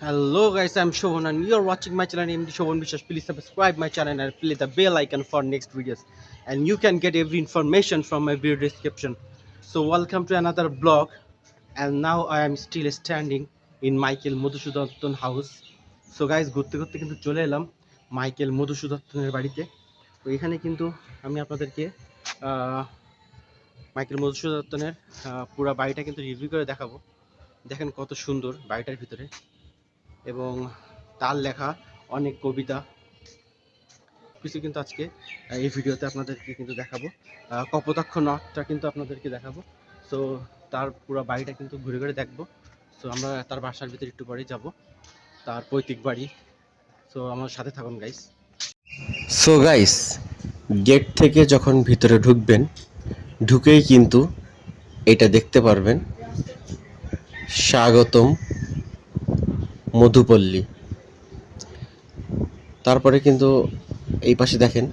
Hello guys, I'm Shobhan and you're watching my channel named Shobhan Vishwas. Please subscribe my channel and play the bell icon for next videos. And you can get every information from my video description. So welcome to another vlog. And now I am still standing in Michael Madhusudanton house. So guys, ঘুরতে ঘুরতে কিন্তু চলে এলাম Michael মধুসূদত্তনের বাড়িতে তো এখানে কিন্তু আমি আপনাদেরকে মাইকেল মধুসূদত্তনের আহ, পুরো বাড়িটা কিন্তু রিভিউ করে দেখাবো দেখেন কত সুন্দর বাড়িটার ভিতরে এবং তার লেখা অনেক কবিতা। কিছু কিন্তু আজকে এই ভিডিওতে আপনাদেরকে কিন্তু দেখাবো। কপোতাক্ষ নটটা কিন্তু আপনাদেরকে দেখাবো। সো তার পুরো বাড়িটা কিন্তু ঘুরে ঘুরে দেখব। সো আমরা তার বাসার ভিতরে একটু পরেই যাব। তার পৈতৃক বাড়ি। সো আমার সাথে থাকুন গাইস সো গাইস গেট থেকে যখন ভিতরে ঢুকবেন, ঢুকেই কিন্তু এটা দেখতে পারবেন। স্বাগতম মধুপল্লী। তারপরে কিন্তু এই পাশে দেখেন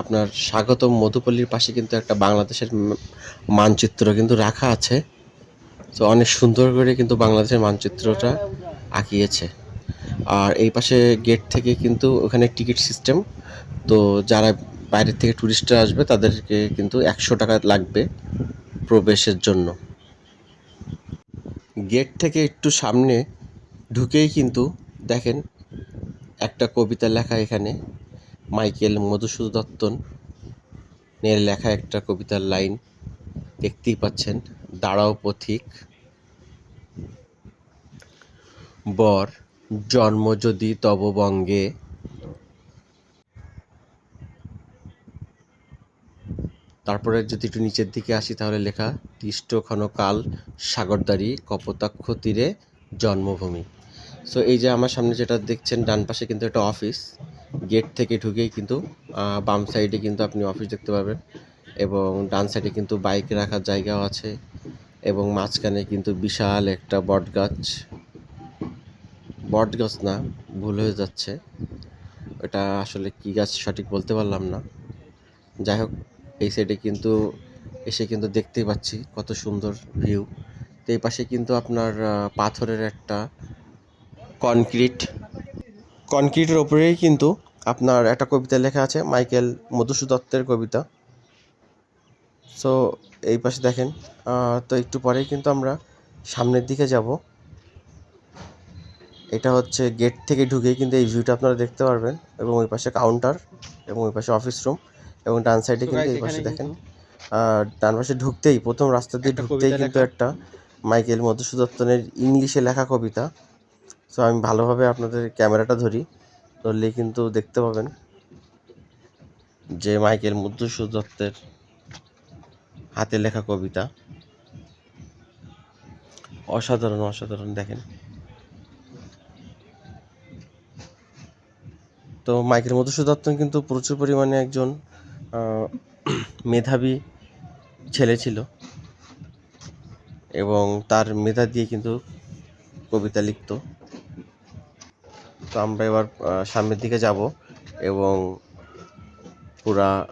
আপনার স্বাগতম মধুপল্লীর পাশে কিন্তু একটা বাংলাদেশের মানচিত্র কিন্তু রাখা আছে। তো অনেক সুন্দর করে কিন্তু বাংলাদেশের মানচিত্রটা আঁকিয়েছে। আর এই পাশে গেট থেকে কিন্তু ওখানে টিকিট সিস্টেম। তো যারা বাইরের থেকে ট্যুরিস্টরা আসবে, তাদেরকে কিন্তু একশো টাকা লাগবে প্রবেশের জন্য। গেট থেকে একটু সামনে ঢুকেই কিন্তু দেখেন একটা কবিতা লেখা এখানে, মাইকেল মধুসূদত্তন এর লেখা একটা কবিতার লাইন দেখতেই পাচ্ছেন, দাঁড়াও পথিক, বর জন্ম যদি তব বঙ্গে, তারপরে যদি একটু নিচের দিকে আসি তাহলে লেখা তিষ্ট ক্ষণকাল সাগরদারি কপোতাক্ষ তীরে জন্মভূমি। সো এই যে আমার সামনে যেটা দেখছেন, ডান পাশে কিন্তু একটা অফিস গেট থেকে ঢুকেই কিন্তু বাম সাইডে কিন্তু আপনি অফিস দেখতে পাবেন এবং ডান সাইডে কিন্তু বাইক রাখার জায়গাও আছে। এবং মাঝখানে কিন্তু বিশাল একটা বট গাছ বট গাছ না, ভুল হয়ে যাচ্ছে। ওটা আসলে কি গাছ সঠিক বলতে পারলাম না। যাই হোক, এই সাইডে কিন্তু এসে কিন্তু দেখতেই পাচ্ছি কত সুন্দর ভিউ তো এই পাশে কিন্তু আপনার পাথরের একটা কনক্রিট। কনক্রিটের ওপরেই কিন্তু আপনার একটা কবিতা লেখা আছে মাইকেল মধুসূদত্তের কবিতা। সো এই পাশে দেখেন তো একটু পরেই কিন্তু আমরা সামনের দিকে যাব। এটা হচ্ছে গেট থেকে ঢুকেই কিন্তু এই ভিউটা আপনারা দেখতে পারবেন এবং ওই পাশে কাউন্টার এবং ওই পাশে অফিস রুম এবং ডান সাইডে কিন্তু এই পাশে দেখেন আর ডান পাশে ঢুকতেই প্রথম রাস্তা দিয়ে ঢুকতেই কিন্তু একটা মাইকেল মধুসূদত্তনের ইংলিশে লেখা কবিতা। সো আমি ভালোভাবে আপনাদের ক্যামেরাটা ধরি। ধরলে কিন্তু দেখতে পাবেন যে মাইকেল মধুসূদত্তের হাতে লেখা কবিতা। অসাধারণ অসাধারণ, দেখেন। তো মাইকেল মধুসূদত্তন কিন্তু প্রচুর পরিমাণে একজন মেধাবী ছেলে ছিল। এবং তার মেধা দিয়ে কিন্তু কবিতা লিখতো। তো আমরা এবার সামনের দিকে যাব এবং পুরা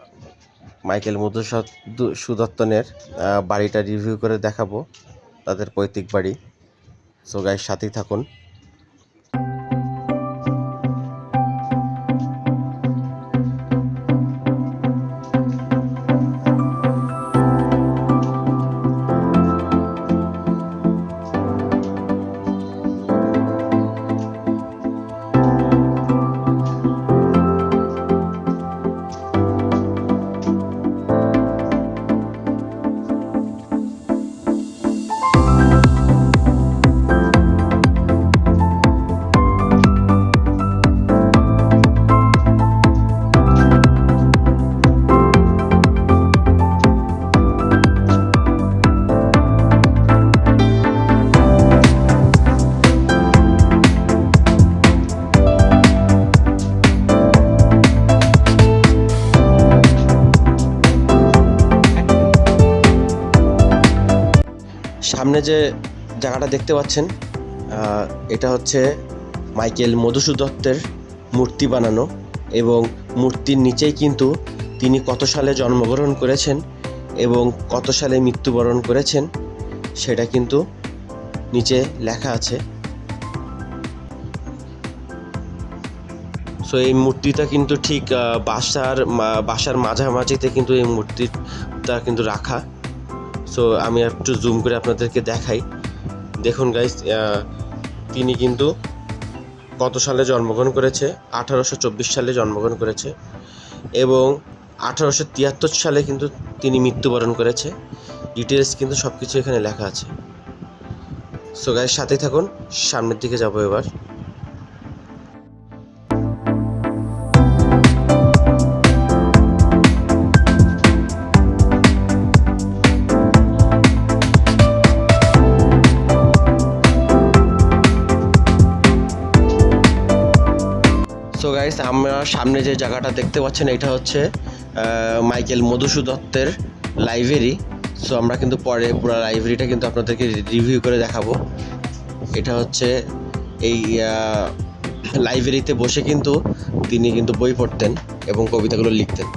মাইকেল মধুসূদ- সুদত্তনের বাড়িটা রিভিউ করে দেখাবো, তাদের পৈতৃক বাড়ি। সো গাইর সাথেই থাকুন। সামনে যে জায়গাটা দেখতে পাচ্ছেন এটা হচ্ছে মাইকেল মধুসূ দত্তের মূর্তি বানানো এবং মূর্তির নিচেই কিন্তু তিনি কত সালে জন্মগ্রহণ করেছেন এবং কত সালে মৃত্যুবরণ করেছেন, সেটা কিন্তু নিচে লেখা আছে। সো এই মূর্তিটা কিন্তু ঠিক বাসার বাসার মাঝামাঝিতে কিন্তু এই মূর্তিটা কিন্তু রাখা। সো আমি একটু জুম করে আপনাদেরকে দেখাই। দেখুন গাইস তিনি কিন্তু কত সালে জন্মগ্রহণ করেছে? আঠারোশো চব্বিশ সালে জন্মগ্রহণ করেছে। এবং আঠারোশো তিয়াত্তর সালে কিন্তু তিনি মৃত্যুবরণ করেছে। ডিটেলস কিন্তু সব কিছু এখানে লেখা আছে। সো গাইস সাথে থাকুন। সামনের দিকে যাব এবার। আমরা সামনে যে জায়গাটা দেখতে পাচ্ছেন, এটা হচ্ছে মাইকেল মধুসূ দত্তের লাইব্রেরি। সো আমরা কিন্তু পরে পুরো লাইব্রেরিটা কিন্তু আপনাদেরকে রিভিউ করে দেখাবো। এটা হচ্ছে এই লাইব্রেরিতে বসে কিন্তু তিনি কিন্তু বই পড়তেন এবং কবিতাগুলো লিখতেন।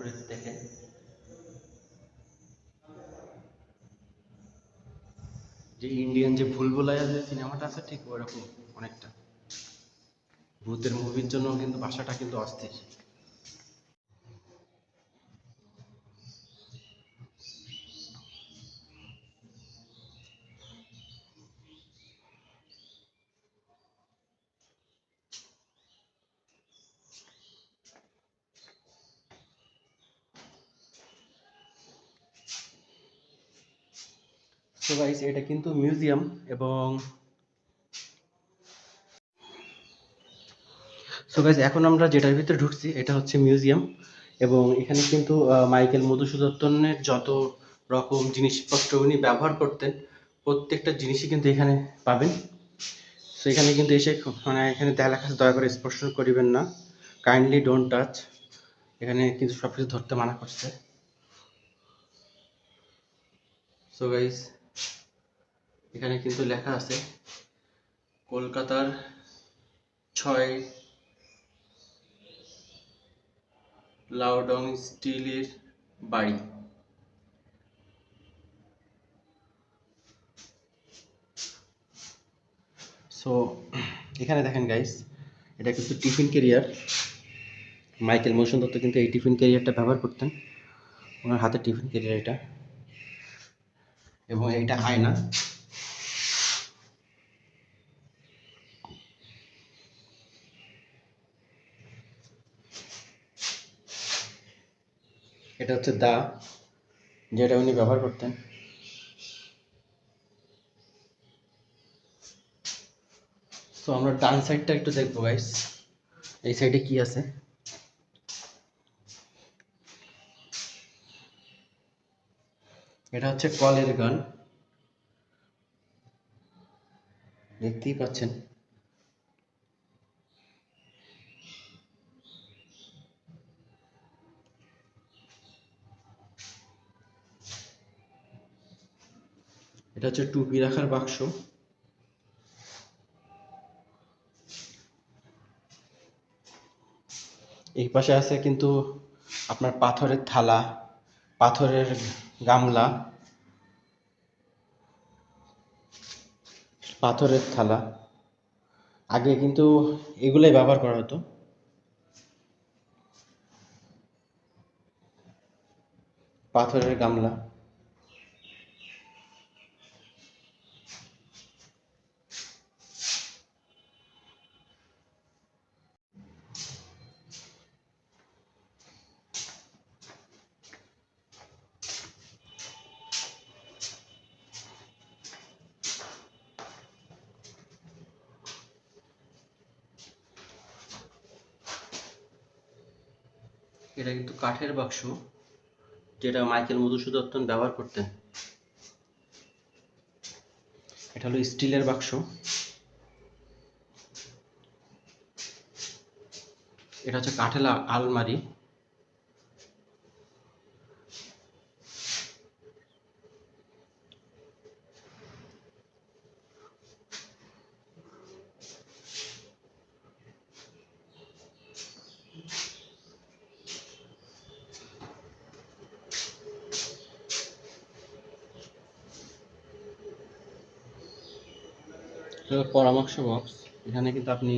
করে দেখেন। যে ইন্ডিয়ান যে ভুল ভুলভুলাইয়া যে সিনেমাটা আছে ঠিক ওরকম অনেকটা। ভূতের মুভির জন্য কিন্তু ভাষাটা কিন্তু অস্থির। গাইস এটা কিন্তু মিউজিয়াম এবং সো গাইস এখন আমরা যেটার ভিতরে ঢুকছি, এটা হচ্ছে মিউজিয়াম এবং এখানে কিন্তু মাইকেল মধুসূদনের যত রকম জিনিসপত্র উনি ব্যবহার করতেন, প্রত্যেকটা জিনিসই কিন্তু এখানে পাবেন। সো এখানে কিন্তু এসে মানে এখানে দেয়া লেখা দয়া করে স্পর্শ করিবেন না। কাইন্ডলি ডোন্ট টাচ এখানে কিন্তু সব কিছু ধরতে মানা করছে। সো গাইস এখানে কিন্তু লেখা আছে, কলকাতার ছয় লাউডং স্টিলের বাড়ি। সো এখানে দেখেন গাইস এটা কিন্তু টিফিন কেরিয়ার মাইকেল মৌসুম দত্ত কিন্তু এই টিফিন ক্যারিয়ারটা ব্যবহার করতেন। ওনার হাতে টিফিন কেরিয়ার এটা। এবং এইটা আয়না। এটা হচ্ছে দা। যেটা উনি ব্যবহার করতেন। তো আমরা ডান সাইডটা একটু দেখব গাইস এই সাইডে কি আছে? এটা হচ্ছে কলের গান। দেখতেই পাচ্ছেন। এটা হচ্ছে টুপি রাখার বাক্স। এই পাশে আছে কিন্তু আপনার পাথরের থালা, পাথরের গামলা, পাথরের থালা। আগে কিন্তু এগুলোই ব্যবহার করা হতো। পাথরের গামলা। এটা কিন্তু কাঠের বাক্স, যেটা মাইকেল মধুসূদন ব্যবহার করতেন। এটা হলো স্টিলের বাক্স। এটা হচ্ছে কাঠের আলমারি। পরামর্শ বক্স এখানে কিন্তু আপনি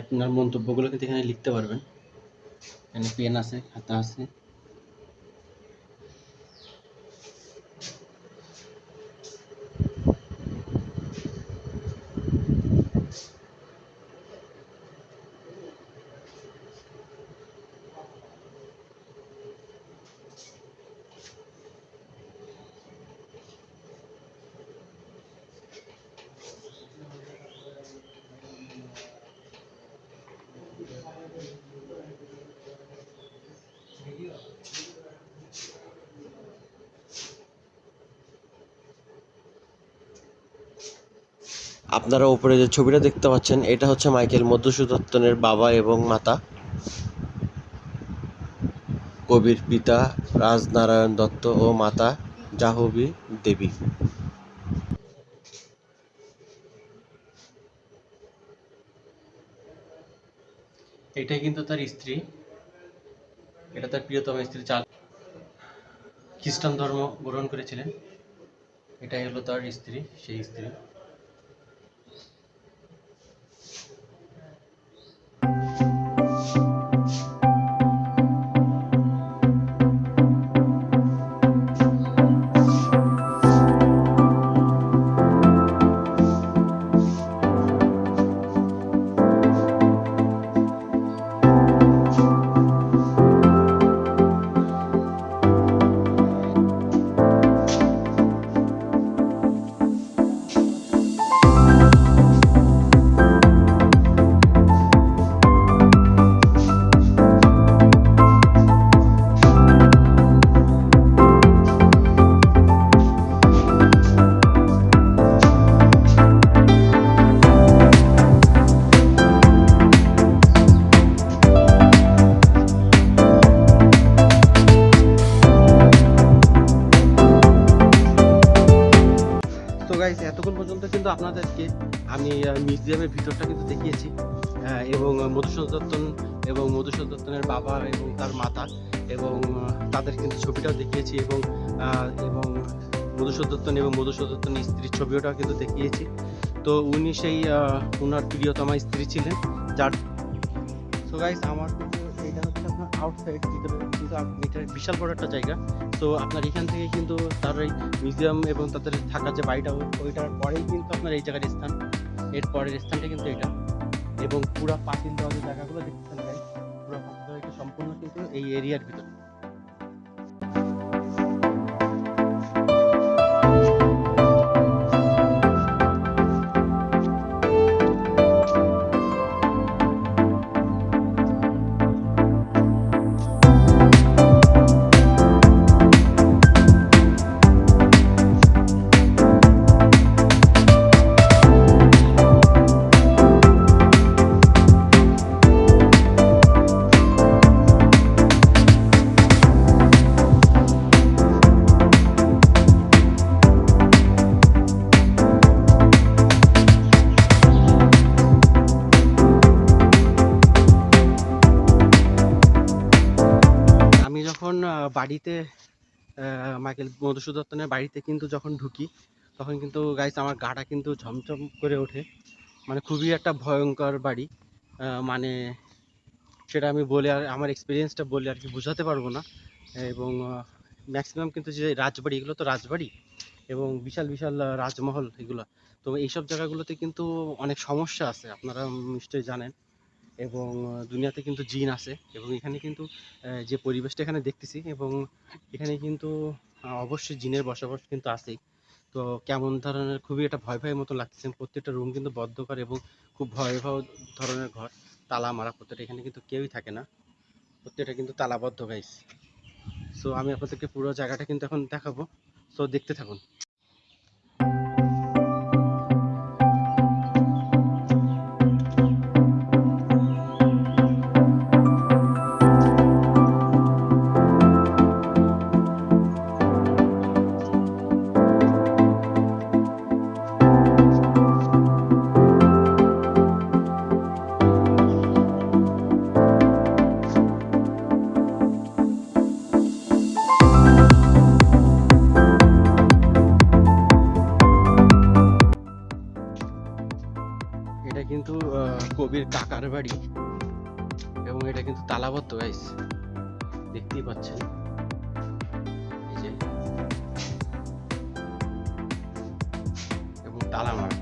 আপনার মন্তব্যগুলো কিন্তু এখানে লিখতে পারবেন। এখানে পেন আছে, খাতা আছে। আপনারা উপরে যে ছবিটা দেখতে পাচ্ছেন, এটা হচ্ছে মাইকেল মধুসূদনের বাবা এবং মাতা। কবির পিতা রাজনারায়ণ দত্ত ও মাতা জাহ্নবী দেবী। এটাই কিন্তু তার স্ত্রী। এটা তার প্রিয়তম স্ত্রী চাল খ্রিস্টান ধর্ম গ্রহণ করেছিলেন। এটাই হলো তার স্ত্রী, সেই স্ত্রী। মধুসূদন এবং মধুসূদন দত্তনের স্ত্রীর ছবিটাও কিন্তু দেখিয়েছি। তো উনি সেই ওনার প্রিয়তমা স্ত্রী ছিলেন, যার সো গাইস আমার এটা হচ্ছে আপনার আউটসাইড ভিতরে কিন্তু এটা বিশাল বড় একটা জায়গা। তো আপনার এখান থেকে কিন্তু তার এই মিউজিয়াম এবং তাদের থাকার যে বাড়িটা ওইটার পরেই কিন্তু আপনার এই জায়গার স্থান। এর পরের স্থানটা কিন্তু এটা। এবং পুরো পাতিল দেওয়া যে জায়গাগুলো গাইস পুরো এটা সম্পূর্ণ কিন্তু এই এরিয়ার ভিতরে। বাড়িতে মাইকেল মধুসূদনের বাড়িতে কিন্তু যখন ঢুকি, তখন কিন্তু গাইস আমার গাটা কিন্তু ঝমঝম করে ওঠে। মানে খুবই একটা ভয়ঙ্কর বাড়ি। মানে সেটা আমি বলে আর, আমার এক্সপিরিয়েন্সটা বলে আর কি বোঝাতে পারব না। এবং ম্যাক্সিমাম কিন্তু যে রাজবাড়ি, এগুলো তো রাজবাড়ি এবং বিশাল বিশাল রাজমহল এগুলো। তো এইসব জায়গাগুলোতে কিন্তু অনেক সমস্যা আছে আপনারা নিশ্চয়ই জানেন। এবং দুনিয়াতে কিন্তু জিন আছে এবং এখানে কিন্তু যে পরিবেশটা এখানে দেখতেছি এবং এখানে কিন্তু অবশ্যই জিনের বসবাস কিন্তু আছেই। তো কেমন ধরনের, খুবই একটা ভয় ভয়ের মতো লাগতেছে। প্রত্যেকটা রুম কিন্তু বদ্ধকর এবং খুব ভয়াবহ ধরনের ঘর। তালা মারা প্রত্যেকটা, এখানে কিন্তু কেউই থাকে না। প্রত্যেকটা কিন্তু তালাবদ্ধ গাইস সো আমি আপনাদেরকে পুরো জায়গাটা কিন্তু এখন দেখাবো। সো দেখতে থাকুন। কিন্তু গাইস দেখতেই পাচ্ছেন? এবং তালা মারা।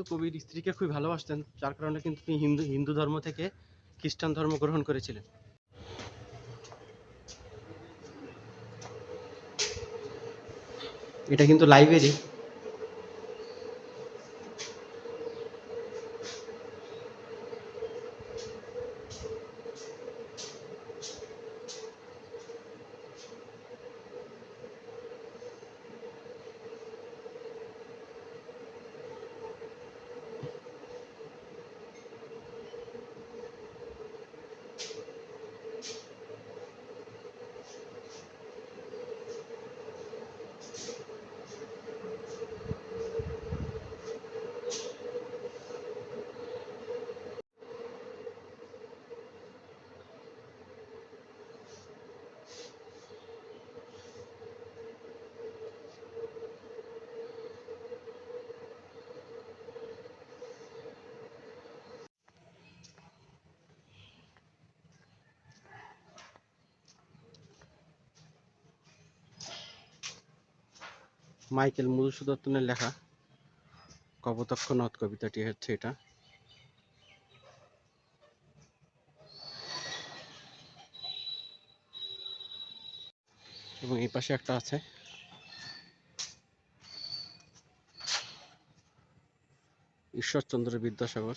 কিন্তু কবির স্ত্রীকে খুবই ভালোবাসতেন, যার কারণে কিন্তু তিনি হিন্দু হিন্দু ধর্ম থেকে খ্রিস্টান ধর্ম গ্রহণ করেছিলেন। এটা কিন্তু লাইব্রেরি মাইকেল মধুসূদনের লেখা কপোতাক্ষ নদ কবিতাটি হচ্ছে এটা। এবং এই পাশে একটা আছে। ঈশ্বরচন্দ্র বিদ্যাসাগর।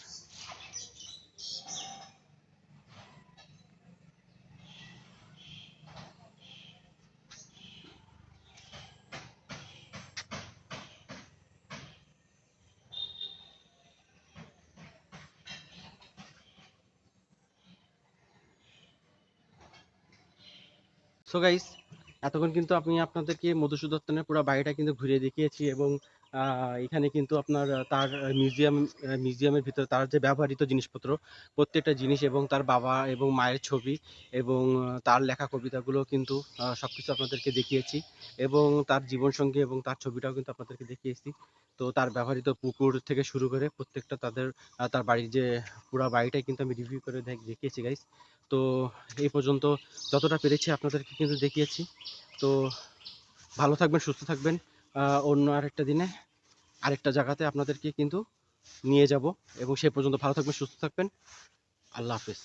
সো গাইস এতক্ষণ কিন্তু আমি আপনাদেরকে মধুসূদনের পুরো বাড়িটা কিন্তু ঘুরিয়ে দেখিয়েছি এবং এখানে কিন্তু আপনার তার মিউজিয়াম মিউজিয়ামের ভিতরে তার যে ব্যবহৃত জিনিসপত্র প্রত্যেকটা জিনিস এবং তার বাবা এবং মায়ের ছবি এবং তার লেখা কবিতাগুলো কিন্তু আহ, সবকিছু আপনাদেরকে দেখিয়েছি এবং তার জীবনসঙ্গী এবং তার ছবিটাও কিন্তু আপনাদেরকে দেখিয়েছি। তো তার ব্যবহৃত পুকুর থেকে শুরু করে প্রত্যেকটা তাদের তার বাড়ির যে পুরো বাড়িটাই কিন্তু আমি রিভিউ করে দেখ- দেখিয়েছি গাইস তো এই পর্যন্ত যতটা পেরেছি আপনাদেরকে কিন্তু দেখিয়েছি। তো ভালো থাকবেন সুস্থ থাকবেন। অন্য আরেকটা দিনে আরেকটা জায়গাতে আপনাদেরকে কিন্তু নিয়ে যাব। এবং সে পর্যন্ত ভালো থাকবেন, সুস্থ থাকবেন। আল্লাহ হাফেজ।